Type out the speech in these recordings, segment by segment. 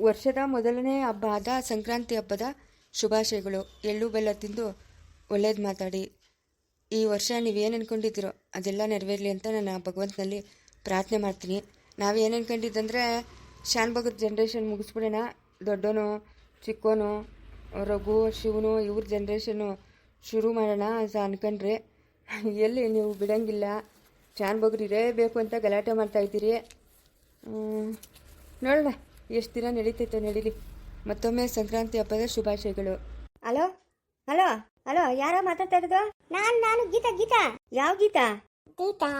ವರ್ಷದ ಮೊದಲನೇ ಹಬ್ಬ ಆದ ಸಂಕ್ರಾಂತಿ ಹಬ್ಬದ ಶುಭಾಶಯಗಳು. ಎಳ್ಳು, ಬೆಲ್ಲ ತಿಂದು ಒಳ್ಳೇದು ಮಾತಾಡಿ. ಈ ವರ್ಷ ನೀವೇನು ಅನ್ಕೊಂಡಿದ್ದೀರೋ ಅದೆಲ್ಲ ನೆರವೇರಲಿ ಅಂತ ನಾನು ಭಗವಂತನಲ್ಲಿ ಪ್ರಾರ್ಥನೆ ಮಾಡ್ತೀನಿ. ನಾವೇನು ಅನ್ಕೊಂಡಿದ್ದಂದ್ರೆ, ಶಾನ್ ಭಗತ್ ಜನ್ರೇಷನ್ ಮುಗಿಸ್ಬಿಡೋಣ. ದೊಡ್ಡೋನು, ಚಿಕ್ಕೋನು, ರಘು, ಶಿವನು, ಇವ್ರ ಜನ್ರೇಷನ್ನು ಶುರು ಮಾಡೋಣ ಅಂತ ಅನ್ಕೊಂಡ್ರೆ, ಎಲ್ಲಿ ನೀವು ಬಿಡೋಂಗಿಲ್ಲ. ಶಾನ್ ಇರೇ ಬೇಕು ಅಂತ ಗಲಾಟೆ ಮಾಡ್ತಾ ಇದ್ದೀರಿ. ಹ್ಮ್. ನೋಡೋಣ. ಎಷ್ಟು ದಿನ ನಡೀತೈತೆ ನಡೀಲಿ. ಮತ್ತೊಮ್ಮೆ ಸಂಕ್ರಾಂತಿ ಹಬ್ಬದ ಶುಭಾಶಯಗಳು. ಹಲೋ? ಹಲೋ? ಹಲೋ ಯಾರ ಮಾತಾಡ್ತಾ ಇರೋದು? ನಾನು ನಾನು ಗೀತಾ ಗೀತಾ. ಯಾವ ಗೀತಾ? ಗೀತಾ?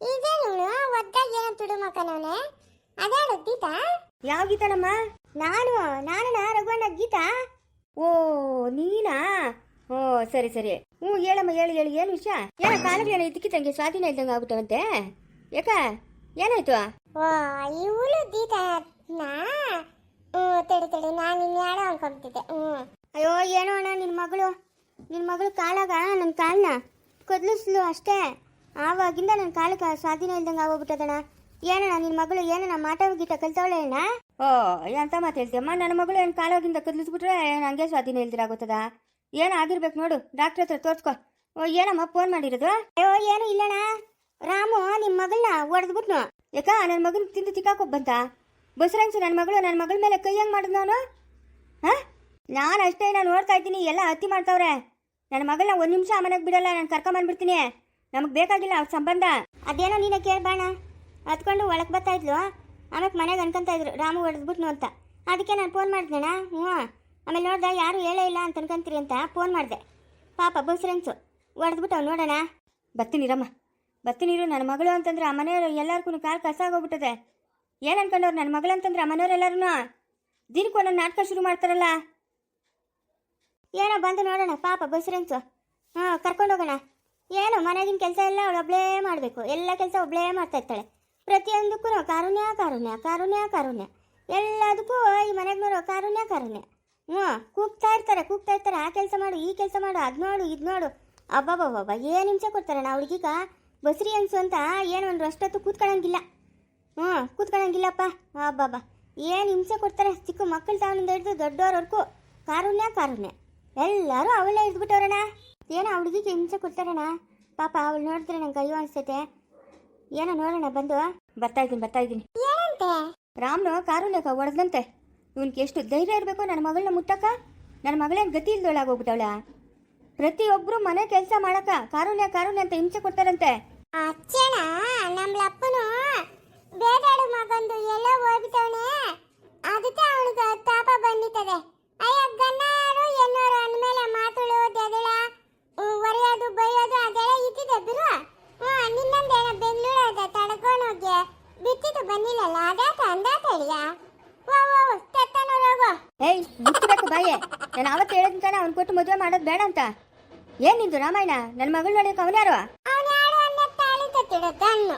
ಇದೇನು ಒದ್ದಾಗಿ ಏನ ತುಡು ಮಕ್ಕನವನೆ ಅದೇಳು ಗೀತಾ? ಯಾವ ಗೀತಾನಮ್ಮ? ನಾನು ನಾನು ರಘುವಣ್ಣ ಗೀತಾ. ಓ ನೀನಾ? ಓ ಸರಿ ಸರಿ. ಹ್ಞೂ ಹೇಳಮ್ಮ ಹೇಳಿ ಹೇಳಿ. ಏನು ವಿಷಯ? ಏನೋ ಇದಕ್ಕೆ ಇದಕ್ಕಿದ್ದಂಗೆ ಸ್ವಾಧೀನ ಇದ್ದಂಗೆ ಆಗ್ಬಿಟ್ಟವಂತೆ ಯಾಕ? ಏನಾಯ್ತು? ಓ ಇವಳು ಗೀತಾ. ನಾ? ಹ್ಞೂ ತಡಿ ತಡಿ. ನಾನು ಇನ್ಯಾಡೋ ಅನ್ಕೊಂಬಿಟ್ಟಿದ್ದೆ ಹ್ಞೂ. ಅಯ್ಯೋ ಏನೋ ಅಣ್ಣ ನಿನ್ನ ಮಗಳು? ನಿನ್ನ ಮಗಳು ಕಾಲಾಗ ನನ್ನ ಕಾಲನ್ನ ಕದ್ಲಿಸ್ಲು ಅಷ್ಟೇ. ಆವಾಗಿಂದ ನನ್ನ ಕಾಲಕ್ಕೆ ಸ್ವಾಧೀನ ಇಲ್ದಂಗೆ ಆಗೋಗ್ಬಿಟ್ಟದಣ್ಣ. ಏನಣ್ಣ ನಿನ್ನ ಮಗಳು ಏನಣ್ಣ ಮಾಟ ಗೀಟ ಕಲ್ತವಳೆ ಅಣ್ಣ? ಓ ಎಂತ ಮಾತು ಹೇಳ್ತೀಯಮ್ಮ. ನನ್ನ ಮಗಳು ಏನು ಕಾಲಾಗಿಂದ ಕದ್ಲಿಸ್ಬಿಟ್ರೆ ನನಗೆ ಹಂಗೆ ಸ್ವಾಧೀನ ಇಲ್ದಿರಾಗುತ್ತದ ಏನು ಆಗಿರ್ಬೇಕು ನೋಡು. ಡಾಕ್ಟ್ರ್ ಹತ್ರ ತೋರ್ಸ್ಕೊ. ಓ ಏನಮ್ಮ ಫೋನ್ ಮಾಡಿರೋದು? ಅಯ್ಯೋ ಏನು ಇಲ್ಲಣ್ಣ. ರಾಮು ನಿಮ್ಮ ಮಗಳನ್ನ ಹೊಡೆದ್ಬಿಟ್ನು ಯಾಕ ನನ್ನ ಮಗನ ತಿಂದು ತಿಕ್ಕಾಕೋಗ್ ಬಂತ ಬಸರಂಗ್ಸು ನನ್ನ ಮಗಳು ನನ್ನ ಮಗಳ ಮೇಲೆ ಕೈ ಹೆಂಗ್ ಮಾಡಿದ್ ನಾನು? ಹಾ? ನಾನು ಅಷ್ಟೇ ನಾನು ನೋಡ್ತಾ ಇದ್ದೀನಿ, ಎಲ್ಲ ಹತ್ತಿ ಮಾಡ್ತಾವ್ರೆ. ನನ್ನ ಮಗಳನ್ನ ಒಂದು ನಿಮಿಷ ಮನೆಗೆ ಬಿಡಲ್ಲ, ನಾನು ಕರ್ಕೊಂಬಂದ್ಬಿಡ್ತೀನಿ ನಮಗೆ ಬೇಕಾಗಿಲ್ಲ ಅವ್ರ ಸಂಬಂಧ. ಅದೇನೋ ನೀನೇ ಕೇಳ್ಬೇಡ ಹತ್ಕೊಂಡು ಒಳಗೆ ಬರ್ತಾ ಇದ್ಲು. ಆಮೇಲೆ ಮನೆಗೆ ಅನ್ಕೊಂತ ಇದ್ರು, ರಾಮು ಹೊಡೆದ್ಬಿಟ್ನು ಅಂತ. ಅದಕ್ಕೆ ನಾನು ಫೋನ್ ಮಾಡಿದ್ನಣ್ಣ, ಹ್ಞೂ. ಆಮೇಲೆ ನೋಡ್ದೆ, ಯಾರು ಹೇಳೇ ಇಲ್ಲ ಅಂತ ಅನ್ಕೊಂತೀರಿ ಅಂತ ಫೋನ್ ಮಾಡಿದೆ. ಪಾಪ ಬಸ್ರೆನ್ಸು ಹೊಡೆದ್ಬಿಟ್ಟು ಅವ್ನು ನೋಡೋಣ. ಬರ್ತೀನಿರಮ್ಮ ಬರ್ತೀನಿರು ನನ್ನ ಮಗಳು ಅಂತಂದ್ರೆ ಆ ಮನೆಯವರು ಎಲ್ಲರಿಗೂ ಕಾಲು ಕಸ ಆಗೋಗ್ಬಿಟ್ಟದೆ ಏನು ಅನ್ಕೊಂಡವ್ರು ನನ್ನ ಮಗಳಂತಂದ್ರೆ ಮನೆಯವರೆಲ್ಲರೂ ದಿನಕ್ಕೆ ಒಂದೊಂದು ನಾಟಕ ಶುರು ಮಾಡ್ತಾರಲ್ಲ? ಏನೋ ಬಂದು ನೋಡೋಣ, ಪಾಪ ಬಸ್ರೆನ್ಸು ಹಾಂ, ಕರ್ಕೊಂಡು ಹೋಗೋಣ. ಏನು ಮನೆಗಿನ ಕೆಲಸ ಎಲ್ಲ ಅವಳು ಒಬ್ಳೇ ಮಾಡಬೇಕು. ಎಲ್ಲ ಕೆಲಸ ಒಬ್ಳೇ ಮಾಡ್ತಾ ಇರ್ತಾಳೆ. ಪ್ರತಿಯೊಂದಕ್ಕೂ ಕಾರುಣ್ಯ ಕಾರುಣ್ಯ ಕಾರುಣ್ಯ ಕಾರುಣ್ಯ. ಎಲ್ಲದಕ್ಕೂ ಈ ಮನೆಗ್ನೋರು ಕಾರುಣ್ಯ ಕಾರುಣ್ಯ. ಹ್ಞೂ, ಕೂಗ್ತಾ ಇರ್ತಾರೆ ಕೂಗ್ತಾ ಇರ್ತಾರೆ. ಆ ಕೆಲಸ ಮಾಡು, ಈ ಕೆಲಸ ಮಾಡು, ಅದು ನೋಡು ಇದು ನೋಡು ಅಬ್ಬಬ್ಬಬ್ಬ ಏನು ಹಿಂಸೆ ಕೊಡ್ತಾರೆ ನಾ ಹುಡುಗೀಗ? ಬಸ್ರಿ ಅನ್ಸು ಅಂತ ಏನು ಒಂದು ಅಷ್ಟೊತ್ತು ಕೂತ್ಕೊಳ್ಳಂಗಿಲ್ಲ ಹ್ಞೂ ಕೂತ್ಕೊಳ್ಳಂಗಿಲ್ಲಪ್ಪ. ಅಬ್ಬಬ್ಬ ಏನು ಹಿಂಸೆ ಕೊಡ್ತಾರೆ? ಚಿಕ್ಕ ಮಕ್ಕಳು ತಾವನಿಂದ ಹಿಡಿದು ದೊಡ್ಡವ್ರವರೆಗೂ ಕಾರುಣ್ಯ ಕಾರುಣ್ಯ. ಎಲ್ಲರೂ ಅವಳೇ ಇದ್ಬಿಟ್ಟವ್ರಣ ಏನೋ ಆ ಹುಡುಗಿಗೆ ಹಿಂಸೆ ಕೊಡ್ತಾರಣ ಪಾಪ ಅವಳು ನೋಡಿದ್ರೆ ನಂಗೆ ಅಯ್ಯೋ ಅನಿಸ್ತೈತೆ. ಏನೋ ನೋಡೋಣ ಬಂದು. ಬರ್ತಾ ಇದ್ದೀನಿ ಬರ್ತಾ ಇದ್ದೀನಿ. ಏನಂತೆ? ರಾಮ್ನು ಕಾರುಣ್ಯಕ ಒಡೆದಂತೆ ಇವನ್ಗೆ ಎಷ್ಟು ಧೈರ್ಯ ಇರಬೇಕು ನನ್ನ ಮಗಳನ್ನ ಮುಟ್ಟಕ್ಕ ನನ್ನ ಮಗಳೇನು ಗತಿ ಇಲ್ದೊಳಾಗೋಗ್ಬಿಟ್ಟವಳ? ಪ್ರತಿಯೊಬ್ಬರು ಮನೆ ಕೆಲಸ ಮಾಡಕ್ಕ ಕಾರುಣ್ಯ ಕಾರುಣ್ಯ ಅಂತ ಹಿಂಸೆ ಕೊಡ್ತಾರಂತೆ. ಅಚ್ಚಣ ನಮ್ಲಪ್ಪನು ಬೇದಾಡು ಮಗಂದು ಎಲ್ಲ ಹೋಗ್ಬಿಟ್ಟವನೆ. ಅದಕ್ಕೆ ಅವನಿಗೆ ತಾಪ ಬಂದಿತ್ತದೆ ಅಯ್ಯ ಗನ್ನಾರು ಎನ್ನೋರು ಅಂದಮೇಲೆ ಮಾತುಳು ದೆದಳ ಒರೆಯೋದು ಬೈಯೋದು ಅದೆಲ್ಲ ಇದ್ದಿದೆ ಬಿರು ಹ್ಞೂ ನಿನ್ನಂದೇನ ಬೆಂಗಳೂರು ಅದ ತಡ್ಕೊಂಡೋಗಿ ಬಿತ್ತಿದ್ದು ಬಂದಿಲ್ಲಲ್ಲ ಅದಾತ ಅಂದಾತ ಹೇಳಿಯ? ಓ ಓ ತೆತ್ತನೋರೋಗು ಏಯ್ ಮುಚ್ಚಬೇಕು ಬಾಯೆ. ನಾನು ಅವತ್ತು ಹೇಳಿದ್ತಾನೆ ಅವ್ನು ಕೊಟ್ಟು ಮದುವೆ ಮಾಡೋದು ಬೇಡ ಅಂತ. ಏನ್ ನಿಂದು ರಾಮಾಯಣ? ನನ್ನ ಮಗಳು ನೋಡಕ್ಕೆ ಅವನ್ಯಾರು ಅವನು ಯಾರು ಅನ್ನೋ ತಾಳಿ ಹ್ಮ್ ತಾಳಿ ತತ್ತವನ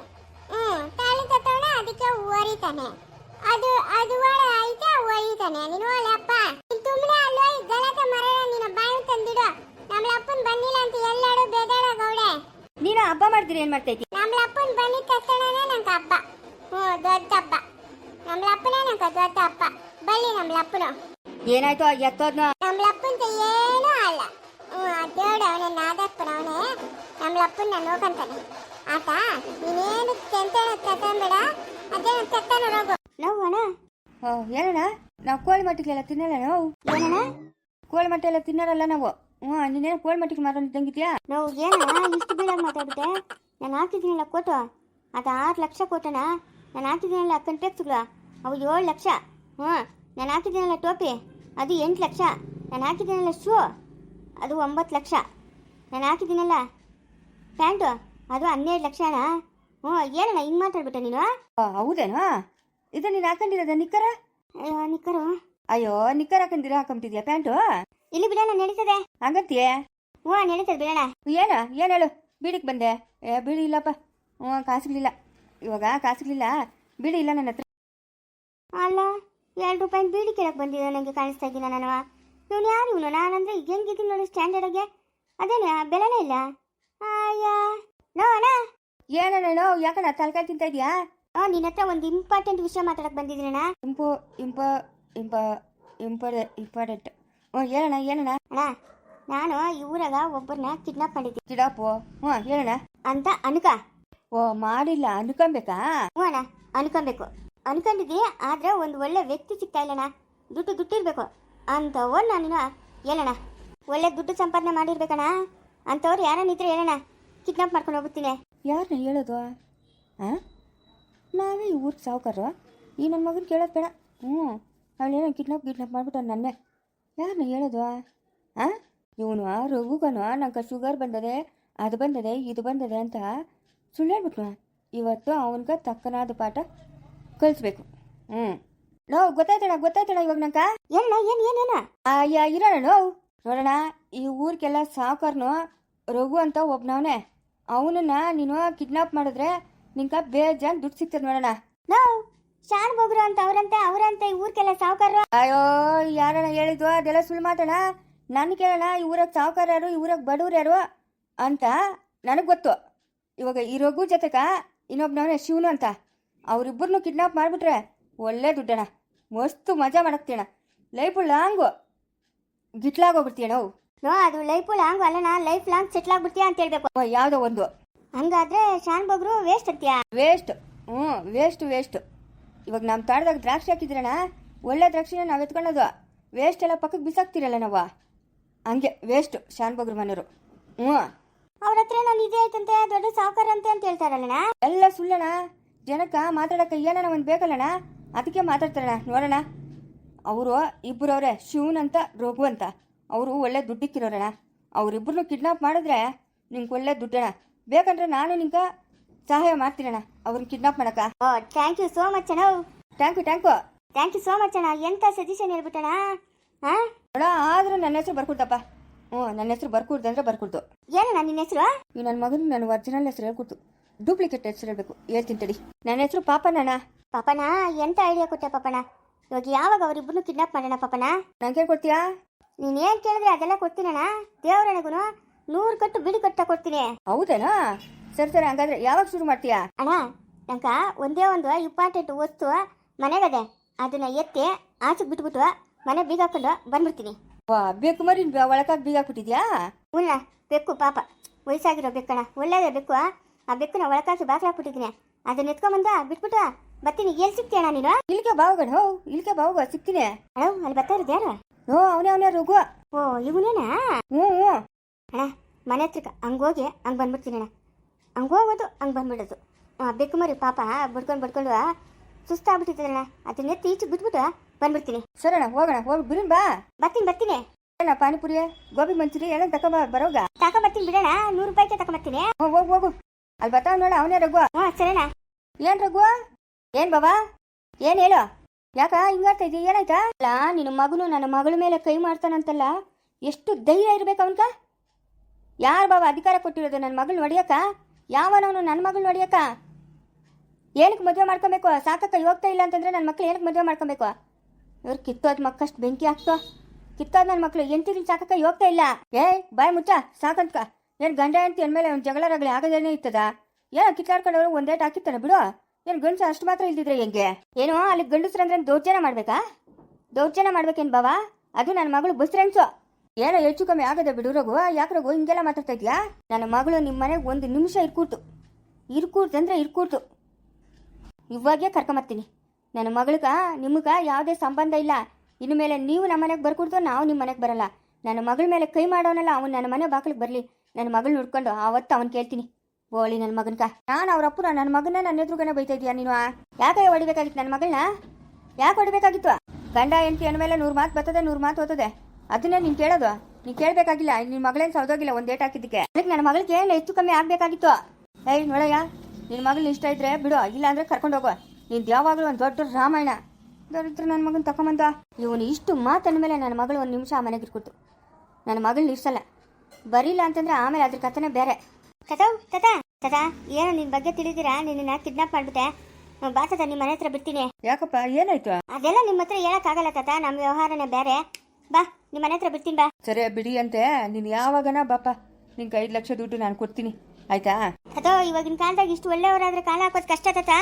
ಅದಕ್ಕೆ ಓರಿತಾನೆ. ಅದು ಅದು ಒಳ್ಳೆ ಐತೆ ಒಯ್ತಾನೆ ನೀನು ಒಳಪ್ಪ ತುಮ್ನೆ ಅಲ್ಲೋ ಗಲಾಟೆ ಮರಣ ನಿನ್ನ ಬಾಯಿ ತಂದಿಡು. ಅಪ್ಪನ ಬಂದಿಲ್ಲ ಅಂತ ಎಲ್ಲಾಡು ಬೇದಾಡ ಗೌಡೆ. ನೀನು ಹಬ್ಬ ಮಾಡ್ತೀರಿ ಏನ್ ಮಾಡ್ತೈತಿ ನಮ್ಲಪ್ಪನ್ ಬಂದಿದ ತಕ್ಷಣನೇ ನಂಗೆ ಹಬ್ಬ. ಹ್ಞೂ ದೊಡ್ಡ ಹಬ್ಬ. ನಮ್ಲಪ್ಪನೇ ನಂಗೆ ದೊಡ್ಡ ಹಬ್ಬ. ಬಳ್ಳಿ ನಮ್ಲಪ್ಪನು ಏನಾಯ್ತು ಎತ್ತೋದ್ನ? ನಮ್ಲಪ್ಪಂತ ಏನೂ ಅಲ್ಲ. ಹ್ಞೂ ದೇವ್ಡು ಅವನೇ ನಾದಪ್ಪನ ಅವನೇ. ಅಪ್ಪನ ನೋಡ್ಕೊಂತಾನೆ. ಆತ ನೀನೇನು ತೆಂತೇನ ತತ್ತಂಬೇಡ ಅದೇನು ತತ್ತಾನ ರೋಗು ನಾವು ಏನಣ್ಣ? ಕೋಳಿ ಮಟ್ಟಿಗೆಲ್ಲ ತಿನ್ನಲ್ಲ ನಾವು? ಏನಣ್ಣ? ಕೋಳಿ ಮಟ್ಟ ಎಲ್ಲ ತಿನ್ನೋರಲ್ಲ ನಾವು? ಹ್ಞೂ ನೀನೇನು ಕೋಳಿ ಮಟ್ಟಿಗೆ ಮಾರೋದಂಗಿದ್ಯಾ ನಾವು ಏನಣ್ಣ? ಇಷ್ಟು ಬೀಳಾಗ ಮಾತಾಡ್ಬಿಟ್ಟೆ. ನಾನು ಹಾಕಿದ್ದೀನಲ್ಲ ಕೊಟ್ಟು ಅದು ಆರು ಲಕ್ಷ ಕೊಟ್ಟಣ ನಾನು ಹಾಕಿದ್ದೀನಲ್ಲ ಕಂಟೆಕ್ಸ್ಗಳು ಅವು ಏಳು ಲಕ್ಷ. ಹ್ಞೂ ನಾನು ಹಾಕಿದ್ದೀನಲ್ಲ ಟೋಪಿ. ಅದು ಎಂಟು ಲಕ್ಷ. ನಾನು ಹಾಕಿದ್ದೀನಲ್ಲ ಶೂ ಅದು ಒಂಬತ್ತು ಲಕ್ಷ. ನಾನು ಹಾಕಿದ್ದೀನಲ್ಲ ಪ್ಯಾಂಟು. ಅದು ಹನ್ನೆರಡು ಲಕ್ಷ ಅಣ್ಣ ಹ್ಞೂ ಏನಣ್ಣ ಹಿಂಗೆ ಮಾತಾಡ್ಬಿಟ್ಟೆ ನೀನು? ಹೌದೇನೋ? ಇದು ನೀನು ಹಾಕೊಂಡಿರೋದ ನಿಕ್ಕರ? ಅಯ್ಯೋ ನಿಕ್ಕರು. ಅಯ್ಯೋ ನಿಕ್ಕರ್ ಹಾಕೊಂಡಿರ ಹಾಕೊಂಬಿಟ್ಟಿದ್ಯಾ ಪ್ಯಾಂಟು? ಇಲ್ಲಿ ಬಿಡೋಣ ನಡೀತದೆ ಹಂಗಂತೀಯೇ? ಹ್ಞೂ ನಡೀತದೆ ಬಿಡೋಣ ಏನು ಏನು ಹೇಳು? ಬೀಡಿಗೆ ಬಂದೆ. ಏ ಬೀಡಿ ಇಲ್ಲಪ್ಪ. ಹ್ಞೂ ಕಾಸುಗಳಿಲ್ಲ. ಇವಾಗ ಕಾಸುಗಳಿಲ್ಲ. ಬೀಡಿ ಇಲ್ಲ ನನ್ನ ಹತ್ರ. ಅಲ್ಲ ಎರಡು ರೂಪಾಯಿ ಬೀಡಿ ಕೇಳಕ್ಕೆ ಬಂದಿದ್ದೆ ನನಗೆ ಕಾಣಿಸ್ತಾ ಇದ್ದೀನಿ ನಾನು ಇವನು ಯಾರು ಇವನು? ನಾನಂದ್ರೆ ಹೆಂಗಿದ್ದೀನಿ ನೋಡಿ ಸ್ಟ್ಯಾಂಡರ್ಡ್ಗೆ ಅದೇನೇ ಬೆಲೆನೇ ಇಲ್ಲ? ಅಯ್ಯ. ನೋ ಅಣ್ಣ ಏನಣ್ಣ ಯಾಕಣ್ಣ ತಲೆಕಾಯಿ ತಿಂತ ಇದೆಯಾ? ಆ, ನಿನ್ನ ಹತ್ರ ಒಂದು ಇಂಪಾರ್ಟೆಂಟ್ ವಿಷಯ ಮಾತಾಡಕ್ ಬಂದಿದ್ದೀನಣ್ಣ ಇಂಪೋ ಇಂಪ ಇಂಪ ಇಂಪಾರ್ಟೆ ಇಂಪಾರ್ಟೆಂಟ್. ಹ್ಞೂ ಹೇಳಣ್ಣ ಏನಣ್ಣ ಅಣ್ಣ ನಾನು ಈ ಊರಾಗ ಒಬ್ಬರನ್ನ ಕಿಡ್ನಾಪ್ ಮಾಡಿದ್ದೀನಿ. ಕಿಡಾಪು ಹ್ಞೂ ಹೇಳಣ್ಣ. ಅಂತ ಅನ್ಕ. ಓ ಮಾಡಿಲ್ಲ ಅನ್ಕೊಬೇಕಾ? ಹ್ಞೂ ಅಣ್ಣ ಅನ್ಕೊಬೇಕು. ಅನ್ಕೊಂಡಿದ್ದಿ ಆದ್ರೆ ಒಂದು ಒಳ್ಳೆ ವ್ಯಕ್ತಿ ಸಿಗ್ತಾ ಇಲ್ಲಣ್ಣ ದುಡ್ಡು ದುಡ್ಡಿರ್ಬೇಕು. ಅಂಥವ್ರು ನಾನು ಹೇಳಣ್ಣ. ಒಳ್ಳೆ ದುಡ್ಡು ಸಂಪಾದನೆ ಮಾಡಿರ್ಬೇಕಣ್ಣ. ಅಂಥವ್ರು ಯಾರನ್ನಿದ್ರೆ ಹೇಳಣ್ಣ. ಕಿಡ್ನಾಪ್ ಮಾಡ್ಕೊಂಡು ಹೋಗ್ಬಿಡ್ತೀನಿ. ಯಾರನ್ನ ಹೇಳೋದು? ಹಾಂ ನಾವೇ ಈ ಊರಿಗೆ ಸಾವುಕಾರು ಈ ನನ್ನ ಮಗನ ಕೇಳೋದು ಬೇಡ. ಹ್ಞೂ. ಅವಳೇನೋ ಕಿಡ್ನಾಪ್ ಕಿಡ್ನಾಪ್ ಮಾಡಿಬಿಟ್ಟು ನನ್ನ. ಯಾರನ್ನ ಹೇಳೋದು? ಹಾಂ ಇವನು ರಘುಗನು ನಂಗೆ ಶುಗರ್ ಬಂದದೆ ಅದು ಬಂದದೆ ಇದು ಬಂದದೆ ಅಂತ ಸುಳ್ಳು ಹೇಳ್ಬಿಟ್ನು ಇವತ್ತು ಅವನಿಗೆ ತಕ್ಕನಾದ ಪಾಠ ಕಲಿಸ್ಬೇಕು. ಹ್ಞೂ. ನೋ ಗೊತ್ತಾಯ್ತಣ ಗೊತ್ತಾಯ್ತಣ ಇವಾಗ ನಂಕ ಏನ ಏನು ಏನೇನ ಅಯ್ಯ ಇರೋಣ ನೋವು ನೋಡೋಣ ಈ ಊರಿಗೆಲ್ಲ ಸಾವುಕಾರನು ರಘು ಅಂತ ಒಬ್ನವನೇ. ಅವನನ್ನ ನೀನು ಕಿಡ್ನಾಪ್ ಮಾಡಿದ್ರೆ ನಿಂಗೆ ಬೇಜಾನ್ ದುಡ್ಡು ಸಿಗ್ತದೆ ನೋಡೋಣ ನಾವು ಶಾನ್ ಬೊಬ್ರು ಅಂತ ಅವರಂತೆ ಅವರಂತೆ ಈ ಊರ್ಗೆಲ್ಲ ಸಾವುಕಾರ ಅಯ್ಯೋ ಯಾರಣ್ಣ ಹೇಳಿದ್ವು ಅದೆಲ್ಲ ಸುಳ್ಳು ಮಾತಣ ನನ್ನ ಕೇಳೋಣ ಈ ಊರಾಗ ಸಾವುಕಾರ ಯಾರು ಈ ಊರಾಗ ಬಡವ್ರು ಯಾರು ಅಂತ ನನಗೆ ಗೊತ್ತು. ಇವಾಗ ಈ ರಘು ಜೊತೆಗ ಇನ್ನೊಬ್ಬನವನೇ ಶಿವನು ಅಂತ. ಅವರಿಬ್ಬರನ್ನು ಕಿಡ್ನಾಪ್ ಮಾಡಿಬಿಟ್ರೆ ಒಳ್ಳೆ ದುಡ್ಡಣ್ಣ. ಮಸ್ತು ಮಜಾ ಮಾಡಕ್ತೀಣ ಲೈಫ್ ಲಾಂಗು ಗಿಟ್ಲಾಗೋಗ್ಬಿಡ್ತೀಯ ನಾವು ನೋ ಅದು ಲೈಫ್ ಲಾಂಗ್ ಅಲ್ಲಣ್ಣ ಲೈಫ್ ಲಾಂಗ್ ಸೆಟ್ಲ್ ಆಗ್ಬಿಡ್ತೀಯ ಅಂತ ಹೇಳ್ಬೇಕು. ಯಾವುದೋ ಒಂದು. ಹಂಗಾದ್ರೆ ಶಾನ್ ಬಗ್ರು ವೇಸ್ಟ್ ಅಂತೀಯಾ? ವೇಸ್ಟ್ ಹ್ಞೂ ವೇಸ್ಟ್ ವೇಸ್ಟ್ ಇವಾಗ ನಮ್ಮ ತಾಡ್ದಾಗ ದ್ರಾಕ್ಷಿ ಹಾಕಿದ್ರಣ ಒಳ್ಳೆ ದ್ರಾಕ್ಷಿನ ನಾವು ಎತ್ಕೊಳ್ಳೋದು ವೇಸ್ಟ್ ಎಲ್ಲ ಪಕ್ಕಕ್ಕೆ ಬಿಸಾಕ್ತಿರಲ್ಲ ನಾವು. ಹಂಗೆ ವೇಸ್ಟ್ ಶಾನ್ ಬಗ್ರು ಮನೆಯವರು. ಹ್ಞೂ. ಅವ್ರ ಹತ್ರ ನಾನು ಇದೇ ಆಯ್ತಂತೆ ದೊಡ್ಡ ಸಾವುಕಾರ ಅಂತೆ ಅಂತ ಹೇಳ್ತಾರಲ್ಲಣ್ಣ? ಎಲ್ಲ ಸುಳ್ಳಣ ಜನಕ್ಕೆ ಮಾತಾಡೋಕೆ ಏನನ ಒಂದು ಬೇಕಲ್ಲಣ್ಣ? ಅದಕ್ಕೆ ಮಾತಾಡ್ತಾರಣ ನೋಡೋಣ ಅವರು ಇಬ್ಬರವ್ರೆ ಶಿವನಂತ ಶಿವನ್ ಅಂತ ರಘು ಅಂತ. ಅವರು ಒಳ್ಳೆ ದುಡ್ಡಿಕ್ಕಿರೋರಣ ಅವರಿಬ್ಬರನ್ನು ಕಿಡ್ನಾಪ್ ಮಾಡಿದ್ರೆ ನಿಂಗೆ ಒಳ್ಳೆ ದುಡ್ಡಣ ಬೇಕಂದ್ರೆ ನಾನು ನಿಂಗೆ ಸಹಾಯ ಮಾಡ್ತೀನಣ್ಣ ಅವ್ರನ್ನ ಕಿಡ್ನಾಪ್ ಮಾಡಕ ಓ ಥ್ಯಾಂಕ್ ಯು ಸೋ ಮಚ್ ಅಣ್ಣ. Thank you thank you thank you so much ಅಣ್ಣ. ಎಂತ ಸಜೆಷನ್ ಹೇಳ್ಬಿಟ್ಟಣ ಹಾ ಅಣ್ಣ ಆದರೂ ನನ್ನ ಹೆಸರು ಬರ್ಕೊಡ್ತಪ್ಪ ಹ್ಞೂ ನನ್ನ ಹೆಸರು ಬರ್ಕೊಡ್ದು ಅಂದ್ರೆ ಬರ್ಕೊಡ್ತು ಏನಣ್ಣ ನಿನ್ನ ಹೆಸರು? ಈ ನನ್ನ ಮಗನ ನನ್ನ ಒರಿಜಿನಲ್ ಹೆಸರು ಹೇಳ್ಕೊಡ್ತು. ಡೂಪ್ಲಿಕೇಟ್ ಹೆಸರು ಹೇಳ್ಬೇಕು. ಹೇಳ್ತೀನಿ ತಡಿ. ನನ್ನ ಹೆಸರು ಪಾಪನಣ್ಣ ಪಾಪನಾ ಎಂತ ಐಡಿಯಾ ಕೊಟ್ಟೆ ಪಾಪಣ್ಣ? ಇವಾಗ ಯಾವಾಗ ಅವರಿಬ್ಬರನ್ನು ಕಿಡ್ನಾಪ್ ಮಾಡೋಣ ಪಾಪಣ್ಣ? ನಂಗೆ ಕೊಡ್ತೀಯಾ? ನೀನ್ ಏನು ಕೇಳಿದ್ರೆ ಅದೆಲ್ಲ ಕೊಡ್ತೀನಣ್ಣ ದೇವರಣೆಗೂ ನೂರು ಕಟ್ಟು ಬಿಡಿ ಕಟ್ಟ ಕೊಡ್ತೀನಿ. ಹೌದೇನಾ? ಸರಿ ಸರಿ ಹಂಗಾದ್ರೆ ಯಾವಾಗ ಶುರು ಮಾಡ್ತೀಯಾ? ಅಣ್ಣ ನಂಗ ಒಂದೇ ಒಂದು ಇಂಪಾರ್ಟೆಂಟ್ ವಸ್ತು ಮನೆಗದೆ. ಅದನ್ನ ಎತ್ತಿ ಆಚೆಗೆ ಬಿಟ್ಬಿಟ್ಟು ಮನೆ ಬೀಗ ಹಾಕೊಂಡು ಬಂದ್ಬಿಡ್ತೀನಿ. ವಾ ಬೇಕು ಮರಿ ಒಳಕಾಗಿ ಬೀಗ ಹಾಕ್ಬಿಟ್ಟಿದ್ಯಾ? ಉಣ್ಣ ಬೆಕ್ಕು ಪಾಪ. ವಯಸ್ಸಾಗಿರೋ ಬೆಕ್ಕಣ ಒಳ್ಳೇದೇ ಬೆಕ್ಕು. ಆ ಬೆಕ್ಕನ್ನ ಒಳಕಾಸಿ ಬಾಕಿ ಹಾಕ್ಬಿಟ್ಟಿದ್ದೀನಿ. ಅದನ್ನ ಎತ್ಕೊಂಬಂದ ಬಿಟ್ಬಿಟ್ಟು ಬರ್ತೀನಿ ಎಲ್ಲಿ ಸಿಗ್ತೀಯಣ್ಣ ನೀನು? ಇಲ್ಕೆ ಬಾವುಗಣ ಹೋ ಇಲ್ಕೆ ಬಾವುಗ ಸಿಗ್ತೀನಿ. ಅಣ್ಣ ಅಲ್ಲಿ ಬರ್ತಾ ಇರೋದು ಯಾರು? ಓ ಅವನೇ ಅವನೇ ರಘು. ಓ ಇವನೇನಾ? ಹ್ಞೂ ಹ್ಞೂ. ಅಣ್ಣ ಮನೆ ಹತ್ರಕ್ಕೆ ಹಂಗೋಗಿ ಹಂಗೆ ಬಂದ್ಬಿಡ್ತೀನಿ ಅಣ್ಣ. ಹಂಗೆ ಹೋಗೋದು ಹಂಗೆ ಬಂದ್ಬಿಡೋದು. ಬೇಕು ಬೆಕ್ಕು ಮರಿ ಪಾಪ ಬಡ್ಕೊಂಡು ಬಡ್ಕೊಂಡು ಸುಸ್ತಾಗ್ಬಿಟ್ಟಿದ್ದಣ್ಣ ಅದನ್ನ ಎತ್ತಿ ಈಚೆಗೆ ಬಿಟ್ಬಿಟ್ಟು ಬಂದ್ಬಿಡ್ತೀನಿ. ಸರಣ ಹೋಗೋಣ ಹೋಗಿ ಬಿರಿನ್ ಬಾ. ಬರ್ತೀನಿ ಬರ್ತೀನಿ. ಅಣ್ಣ ಪಾನಿಪುರಿ ಗೋಬಿ ಮಂಚೂರಿ ಎಲ್ಲ ತಕೊಂಬ ಬರೋಗ? ಬರ್ತೀನಿ ಬಿಡೋಣ ನೂರು ರೂಪಾಯಿಗೆ ತಕೊಂಬರ್ತೀನಿ. ಹೋಗು ಹೋಗು. ಅಲ್ಲಿ ಬರ್ತಾವ ನೋಡ ಅವನೇ ರಘು. ಸರಿನಾ? ಸರಿಣ್ಣ ಏನ್ ರಘು? ಏನ್ ಬಾಬಾ? ಏನ್ ಹೇಳು? ಯಾಕ ಹಿಂಗಾಡ್ತಾ ಇದೀಯ? ಏನಾಯ್ತಾ? ಅಲ್ಲ ನಿನ್ನ ಮಗನು ನನ್ನ ಮಗಳ ಮೇಲೆ ಕೈ ಮಾಡ್ತಾನಂತಲ್ಲ ಎಷ್ಟು ಧೈರ್ಯ ಇರ್ಬೇಕು ಅವನ್ಕ ಯಾರು ಬಾಬಾ ಅಧಿಕಾರ ಕೊಟ್ಟಿರೋದು ನನ್ನ ಮಗಳು ನೋಡಿಯಕ್ಕ ಯಾವನವನು ನನ್ನ ಮಗಳು ನೋಡಿಯಕ್ಕ ಏನಕ್ಕೆ ಮದುವೆ ಮಾಡ್ಕೊಬೇಕು? ಸಾಕಕ್ಕ ಹೋಗ್ತಾ ಇಲ್ಲ ಅಂತಂದ್ರೆ ನನ್ನ ಮಕ್ಳು ಏನಕ್ಕೆ ಮದುವೆ ಮಾಡ್ಕೊಬೇಕು? ಇವ್ರು ಕಿತ್ತೋದ್ ಮಕ್ಕಷ್ಟು ಬೆಂಕಿ ಹಾಕ್ತೋ ಕಿತ್ತೋದ್ ನನ್ನ ಮಕ್ಳು ಎಂಟಿಗಳು ಸಾಕಕ್ಕ ಹೋಗ್ತಾ ಇಲ್ಲ. ಏಯ್ ಬಾಯ್ ಮುಚ್ಚ ಸಾಕಂತ ಏನು ಗಂಡ ಅಂತ ಅಂದಮೇಲೆ ಒಂದು ಜಗಳರಾಗಲಿ ಆಗದೇನೆ ಇರ್ತದ ಏನೋ ಕಿತ್ತಾಡ್ಕೊಂಡವ್ರು ಒಂದೇಟ್ ಹಾಕಿರ್ತಾನೆ ಬಿಡು. ಏನು ಗಂಡಸು ಅಷ್ಟು ಮಾತ್ರ ಇಲ್ದಿದ್ರೆ ಹೆಂಗೆ? ಏನೋ ಅಲ್ಲಿ ಗಂಡಸ್ರಂದ್ರೆ ದೌರ್ಜನ ಮಾಡ್ಬೇಕಾ? ದೌರ್ಜನ ಮಾಡ್ಬೇಕೇನು ಬಾವಾ? ಅದು ನನ್ನ ಮಗಳು ಬಸ್ರೆನ್ಸು ಏನೋ ಹೆಚ್ಚು ಕಮ್ಮಿ ಆಗದೆ ಬಿಡು ರಘು. ಯಾಕೆ ರಘು? ಹಿಂಗೆಲ್ಲ ಮಾತಾಡ್ತಾ ಇದೆಯಾ? ನನ್ನ ಮಗಳು ನಿಮ್ಮ ಮನೆಗೆ ಒಂದು ನಿಮಿಷ ಇರ್ಕೂರ್ತು. ಇರ್ಕೂರ್ತು ಅಂದ್ರೆ ಇರ್ಕೂರ್ತು. ಇವಾಗೆ ಕರ್ಕೊಂಬರ್ತೀನಿ. ನನ್ನ ಮಗಳಗ, ನಿಮ್ಗೆ ಯಾವುದೇ ಸಂಬಂಧ ಇಲ್ಲ. ಇನ್ನು ಮೇಲೆ ನೀವು ನಮ್ಮ ಮನೆಗೆ ಬರ್ಕೊಡ್ತು ನಾವು ನಿಮ್ಮ ಮನೆಗೆ ಬರಲ್ಲ. ನನ್ನ ಮಗಳ ಮೇಲೆ ಕೈ ಮಾಡೋನಲ್ಲ, ಅವನು ನನ್ನ ಮನೆ ಬಾಗಿಲಿಗೆ ಬರಲಿ. ನನ್ನ ಮಗಳು ನೋಡ್ಕೊಂಡು ಅವತ್ತು ಅವನು ಕೇಳ್ತೀನಿ. ಓಳಿ ನನ್ನ ಮಗನ್ಕ. ನಾನು ಅವ್ರ ಅಪ್ಪನ ನನ್ನ ಮಗನ ನನ್ನ ಎದುರುಗನ ಬೈತಾ ಇದೀಯ ನೀನು ಯಾಕೆ ಹೊಡಿಬೇಕಾಗಿತ್ತು ನನ್ನ ಮಗಳನ್ನ ಯಾಕೆ ಹೊಡಿಬೇಕಾಗಿತ್ತು? ಗಂಡ, ಹೆಂಡತಿ ಮೇಲೆ ನೂರು ಮಾತು ಬರ್ತದೆ, ನೂರು ಮಾತು ಓದ್ತದೆ ಅದನ್ನೇ ನೀನು ಕೇಳೋದು. ನೀನು ಕೇಳಬೇಕಾಗಿಲ್ಲ ನಿನ್ನ ಮಗಳೇನು ಸೌದೋಗಿಲ್ಲ ಒಂದು ಡೇಟ್ ಹಾಕಿದ್ದಕ್ಕೆ. ಅದಕ್ಕೆ ನನ್ನ ಮಗಳಿಗೆ ಏನು ಹೆಚ್ಚು ಕಮ್ಮಿ ಆಗಬೇಕಾಗಿತ್ತು? ಏಯ್, ನೋಡಯ್ಯ ನಿನ್ನ ಮಗಳು ಇಷ್ಟ ಇದ್ರೆ ಬಿಡು, ಇಲ್ಲ ಅಂದ್ರೆ ಕರ್ಕೊಂಡು ಹೋಗು. ನೀನು ಯಾವಾಗಲೂ ಒಂದು ದೊಡ್ಡ ರಾಮಾಯಣ. ದೊಡ್ಡ ನನ್ನ ಮಗನ ತಗೊಂಬಂದ ಇವನು ಇಷ್ಟು ಮಾತನ್ ಮೇಲೆ ನನ್ನ ಮಗಳು ಒಂದು ನಿಮಿಷ ಆ ಮನೆಗೆ ಇಟ್ಕೊಡ್ತು ನನ್ನ ಮಗಳು ಇರ್ಸಲ್ಲ. ಬರಿಲ್ಲ ಅಂತಂದ್ರೆ ಆಮೇಲೆ ಅದ್ರ ಕಥೆನೇ ಬೇರೆ. ತತೋ ತತಾ ತತಾ ಏನೋ ನಿನ್ ಬಗ್ಗೆ ತಿಳಿದಿರಾ? ನಿನ್ನ ಕಿಡ್ನಾಪ್ ಮಾಡ್ಬಿಟ್ಟೆ. ಬಾ ತಾತ ನಿಮ್ಮ ಮನೆ ಹತ್ರ ಬಿಡ್ತೀನಿ. ಯಾಕಪ್ಪ ಏನಾಯ್ತು? ಅದೆಲ್ಲ ನಿಮ್ಮ ಹತ್ರ ಹೇಳಕ್ಕಾಗಲ್ಲ ತಾತ ನಮ್ಮ ವ್ಯವಹಾರನೇ ಬೇರೆ. ಬಾ ನಿಮ್ಮ ಮನೆ ಹತ್ರ ಬಿಡ್ತೀನಿ ಬಾ. ಸರಿ ಬಿಡಿ ಅಂತೆ. ನೀನು ಯಾವಾಗನ ಬಾಪ ನಿಂಗೆ ಐದು ಲಕ್ಷ ದುಡ್ಡು ನಾನು ಕೊಡ್ತೀನಿ. ಆಯ್ತಾ? ಅಥವಾ ಇವಾಗಿನ ಕಾಲದಾಗ ಇಷ್ಟು ಒಳ್ಳೆಯವರಾದ್ರೆ ಕಾಲ ಹಾಕೋದು ಕಷ್ಟ ತಾತ.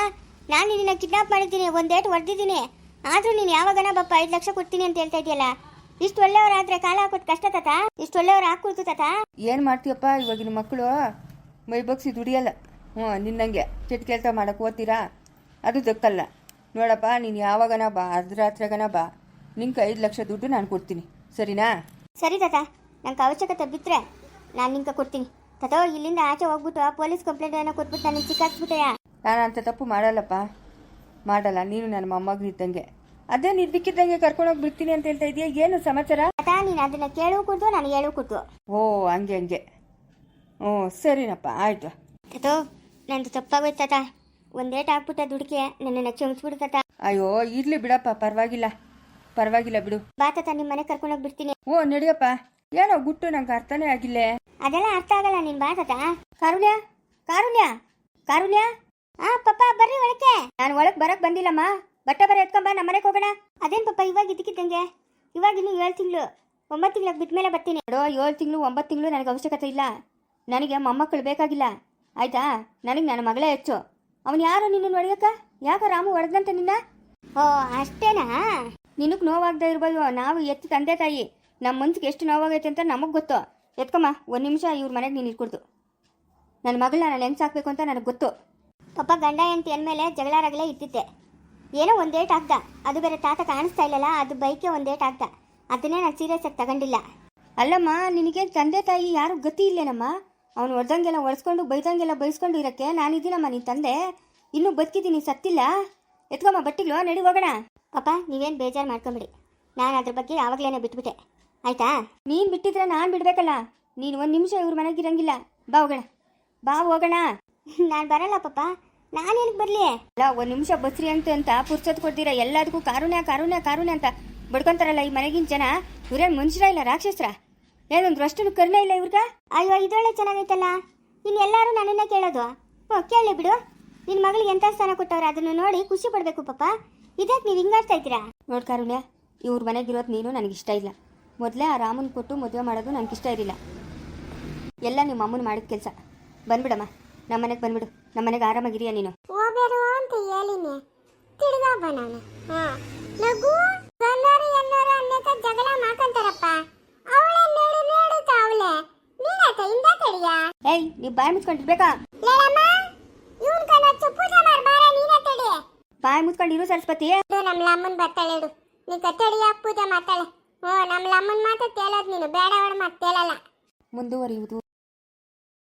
ನಾನು ನಿನ್ನ ಕಿಡ್ನಾಪ್ ಮಾಡಿದ್ದೀನಿ ಒಂದೇಟು ಹೊಡೆದಿದ್ದೀನಿ. ಆದ್ರೂ ನೀನು ಯಾವಾಗನ ಬಪ್ಪ ಐದು ಲಕ್ಷ ಕೊಡ್ತೀನಿ ಅಂತ ಹೇಳ್ತಾ ಇದೆಯಲ್ಲ. ಇಷ್ಟು ಒಳ್ಳೆಯವರಾದ್ರೆ ಕಾಲ ಹಾಕೋದು ಕಷ್ಟ ತಾತ? ಇಷ್ಟು ಒಳ್ಳೆಯವ್ರು ಹಾಕೊಳ್ತು ತಾತ? ಏನು ಮಾಡ್ತೀಯಪ್ಪ ಇವಾಗಿನ ಮಕ್ಕಳು ಮೈ ಬಗ್ಸಿ ದುಡಿಯಲ್ಲ. ಹ್ಞೂ ನಿನ್ನಂಗೆ ಕೆಟ್ಟ ಕೆಲಸ ಮಾಡೋಕೆ ಓದ್ತೀರಾ? ಅದು ದಕ್ಕಲ್ಲ. ನೋಡಪ್ಪ ನೀನು ಯಾವಾಗನ ಬಾ ಅರ್ಧರಾತ್ರಿಗನ ಬಾ. ನಿಂಗೆ ಐದು ಲಕ್ಷ ದುಡ್ಡು ನಾನು ಕೊಡ್ತೀನಿ. ಸರಿನಾ? ಸರಿ ತಾತ. ನಂಗೆ ಅವಶ್ಯಕತೆ ಬಿದ್ದರೆ ನಾನು ನಿಂಗೆ ಕೊಡ್ತೀನಿ. ತಾತ ಇಲ್ಲಿಂದ ಆಚೆ ಹೋಗ್ಬಿಟ್ಟು ಪೊಲೀಸ್ ಕಂಪ್ಲೇಂಟ್ ಏನೋ ಕೊಟ್ಬಿಟ್ಟು ನಾನು ಸಿಕ್ಕಾಕ್ಸ್ಬಿಟ್ಟೆಯಾ? ನಾನು ಅಂತ ತಪ್ಪು ಮಾಡಲ್ಲಪ್ಪ. ಮಾಡಲ್ಲ ನೀನು ನನ್ನ ಮೊಮ್ಮಗನಿದ್ದಂಗೆ ಅದೇ ನಿರ್ದಿಕ್ಕಿದ್ದಂಗೆ ಕರ್ಕೊಂಡೋಗಿ ಬಿಡ್ತೀನಿ ಅಂತ ಹೇಳ್ತಾ ಇದೆಯಾ? ಏನು ಸಮಾಚಾರ? ತಾತ ನೀನು ಅದನ್ನ ಕೇಳು ಕೂತು ನಾನು ಹೇಳು ಕೂತು. ಓ ಹಂಗೆ ಹಂಗೆ. ಓ ಸರಿನಪ್ಪ ಆಯಿತು. ತಾತೋ ನಂದು ತಪ್ಪಾಗೋಯ್ತು ತಾತ. ಒಂದೇಟ್ ಹಾಕ್ಬಿಟ್ಟ ದುಡಿಕೆ ನನ್ನನ್ನು ಕ್ಷಮಿಸ್ಬಿಡು ತಾತ. ಅಯ್ಯೋ ಇರಲಿ ಬಿಡಪ್ಪ ಪರವಾಗಿಲ್ಲ. ಪರವಾಗಿಲ್ಲ ಬಿಡು. ಬಾ ತಾತ ನಿಮ್ಮ ಮನೆ ಕರ್ಕೊಂಡೋಗಿ ಬಿಡ್ತೀನಿ. ಓ ನಡಿಯಪ್ಪ. ಏನೋ ಗುಟ್ಟು ನಂಗೆ ಅರ್ಥನೇ ಆಗಿಲ್ಲ. ಅದೆಲ್ಲ ಅರ್ಥ ಆಗಲ್ಲ ನೀನ್ ಬಾ ತಾತ. ಕಾರುಣ್ಯ ಕಾರುಣ್ಯ ಕಾರುಣ್ಯ. ಆ ಪಪ್ಪ ಬರ್ರಿ ಒಳಕ್ಕೆ. ನಾನು ಒಳಗೆ ಬರಕ್ ಬಂದಿಲ್ಲಮ್ಮ. ಬಟ್ಟೆ ಬರ ಎತ್ಕೊಂಬ ನಮ್ಮ ಮನೆಗೆ ಹೋಗೋಣ. ಅದೇನು ಪಾಪ, ಇವಾಗ ಇದಕ್ಕಿದ್ದಂಗೆ ಇವಾಗ ಇನ್ನು ಏಳು ತಿಂಗಳು. ಒಂಬತ್ತು ತಿಂಗಳಿಗೆ ಬಿಟ್ಮೇಲೆ ಬರ್ತೀನಿ. ನೋಡೋ, ಏಳು ತಿಂಗಳು, ಒಂಬತ್ತು ತಿಂಗಳು ನನಗೆ ಅವಶ್ಯಕತೆ ಇಲ್ಲ. ನನಗೆ ಮೊಮ್ಮಕ್ಕಳು ಬೇಕಾಗಿಲ್ಲ. ಆಯ್ತಾ? ನನಗೆ ನನ್ನ ಮಗಳೇ ಹೆಚ್ಚು. ಅವನು ಯಾರು ನಿನ್ನ ಹೊಡೆಯಕ್ಕ ಯಾಕ ರಾಮು ಹೊಡೆದಂತ ನಿನ್ನ? ಓ, ಅಷ್ಟೇನಾ? ನಿನಗೆ ನೋವಾಗದೆ ಇರ್ಬೋದು ನಾವು ಎತ್ತು ತಂದೆ ತಾಯಿ. ನಮ್ಮ ಮನ್ಸಿಗೆ ಎಷ್ಟು ನೋವಾಗೈತೆ ಅಂತ ನಮಗೆ ಗೊತ್ತು. ಎತ್ಕೊಮ್ಮ ಒಂದು ನಿಮಿಷ ಇವ್ರ ಮನೆಗೆ ನೀನು ಇಟ್ಕೊಡ್ತು ನನ್ನ ಮಗಳನ್ನ ನಾನು ಹೆಂಗೆ ಸಾಕಬೇಕು ಅಂತ ನನಗೆ ಗೊತ್ತು. ಪಪ್ಪ ಗಂಡ ಎಂತ ಅಂದಮೇಲೆ ಜಗಳಾರಾಗಲೇ ರಗಳೆ ಏನೋ ಒಂದೇಟ್ ಆಗ್ದ ಅದು ಬೇರೆ ತಾತ ಕಾಣಿಸ್ತಾ ಇಲ್ಲಲ್ಲ ಅದು ಬೈಕೆ ಒಂದೇಟ್ ಆಗ್ದ ಅದನ್ನೇ ನಾನು ಸೀರಿಯಸ್ ಆಗಿ ತಗೊಂಡಿಲ್ಲ. ಅಲ್ಲಮ್ಮ ನಿನಗೆ ತಂದೆ ತಾಯಿ ಯಾರು ಗತಿ ಇಲ್ಲೇನಮ್ಮ? ಅವನು ಹೊಡೆದಂಗೆಲ್ಲ ಒರೆಸ್ಕೊಂಡು ಬೈದಂಗೆಲ್ಲ ಬೈಸ್ಕೊಂಡು ಇರೋಕ್ಕೆ ನಾನಿದ್ದೀನಮ್ಮ ನಿನ್ನ ತಂದೆ. ಇನ್ನೂ ಬದುಕಿದ್ದೀನಿ ಸತ್ತಿಲ್ಲ. ಎತ್ಕೊಮ್ಮ ಬಟ್ಟಿಗಳು ನಡಿ ಹೋಗೋಣ. ಪಾಪ ನೀವೇನು ಬೇಜಾರು ಮಾಡ್ಕೊಂಬಿಡಿ. ನಾನು ಅದ್ರ ಬಗ್ಗೆ ಯಾವಾಗಲೇ ಬಿಟ್ಬಿಟ್ಟೆ. ಆಯ್ತಾ? ನೀನು ಬಿಟ್ಟಿದ್ರೆ ನಾನು ಬಿಡಬೇಕಲ್ಲ. ನೀನು ಒಂದು ನಿಮಿಷ ಇವ್ರ ಮನೆಗೆ ಇರಂಗಿಲ್ಲ. ಬಾ ಹೋಗೋಣ. ಬಾ ಹೋಗೋಣ. ನಾನು ಬರಲ್ಲ ಪಾಪ. ನಾನೇನಕ್ಕೆ ಬರಲಿ? ಅಲ್ಲ ಒಂದು ನಿಮಿಷ ಬಸ್ರಿ ಅಂತ ಅಂತ ಪುರ್ಸತ್ ಕೊಡ್ತೀರಾ? ಎಲ್ಲದಕ್ಕೂ ಕಾರುಣ್ಯ ಕಾರುಣ್ಯ ಕಾರುಣ್ಯ ಅಂತ ಬಡ್ಕೊಂತಾರಲ್ಲ ಈ ಮನೆಗಿನ ಜನ? ಇವ್ರೇನು ಮನುಷ್ಯರ ಇಲ್ಲ ರಾಕ್ಷಸ್ರ? ಏನೊಂದು ಅಷ್ಟು ಕರುಣೆ ಇಲ್ಲ ಇವ್ರಿಗ? ಅಯ್ಯೋ ಇದೊಳ್ಳೆ ಚೆನ್ನಾಗೈತಲ್ಲ? ಇನ್ನು ಎಲ್ಲರೂ ನನ್ನನ್ನೇ ಕೇಳೋದು. ಓ ಕೇಳಿ ಬಿಡು. ನಿನ್ನ ಮಗಳಿಗೆ ಎಂಥ ಸ್ಥಾನ ಕೊಟ್ಟವ್ರೆ? ಅದನ್ನು ನೋಡಿ ಖುಷಿ ಪಡಬೇಕು ಪಾಪ. ಇದಕ್ಕೆ ನೀವು ಹಿಂಗಾಡ್ತಾ ಇದ್ದೀರಾ? ನೋಡ್ ಕಾರುಣ್ಯ ಇವ್ರ ಮನೆಗಿರೋದು ನೀನು ನನಗೆ ಇಷ್ಟ ಇಲ್ಲ. ಮೊದಲೇ ಆ ರಾಮನ್ ಕೊಟ್ಟು ಮದುವೆ ಮಾಡೋದು ನನಗೆ ಇಷ್ಟ ಇರಲಿಲ್ಲ. ಎಲ್ಲ ನಿಮ್ಮ ಅಮ್ಮನ ಮಾಡಿದ ಕೆಲಸ. ಬಂದ್ಬಿಡಮ್ಮ. ನಮ್ಮ ಮನೆಗೆ ಬಂದ್ಬಿಡು. ನಮ್ಮ ಮನೆಗೆ ಆರಾಮಾಗಿರಿಯ ನೀನು. ಹೋಗ್ಬೇರು ಅಂತ ಹೇಳಿನಿ. ತಿರ್ಗಾ ಬನಾನ. ಹಾ. ಲಘು ಗನ್ನೋರು ಎನ್ನೋರು ಅನ್ನಕ ಜಗಳ ಮಾಡ್ಕೊಂತಾರಪ್ಪ. ಅವಳೆ ನೋಡು ನೋಡು ತಾವಳೆ ನೀನಾತ ಇಂದ ತಡಿಯ? ಏಯ್ ನೀವು ಬಾಯಿ ಮುಚ್ಕೊಂಡಿರ್ಬೇಕಾ? ಲೇಳಮ್ಮ ಇವನ್ ಕನಚ್ಚು ಪೂಜೆ ಮಾಡ್ಬಾರ ನೀನ ತಡಿ. ಬಾಯಿ ಮುಚ್ಕೊಂಡಿರು ಸರಸ್ವತಿ. ಇದು ನಮ್ಮ ಲಮ್ಮನ್ ಬರ್ತಾಳೆ ಇಡು. ನೀ ಕತ್ತಡಿಯ ಪೂಜೆ ಮಾಡ್ತಾಳೆ ಓ ನಮ್ಮ ಲಮ್ಮನ್ ಮಾತ್ರ ತೇಲೋದು ನೀನು. ಬೇಡ ಅವಳ ಮಾತು ತೇಲಲ್ಲ ಮುಂದುವರಿಯುವುದು.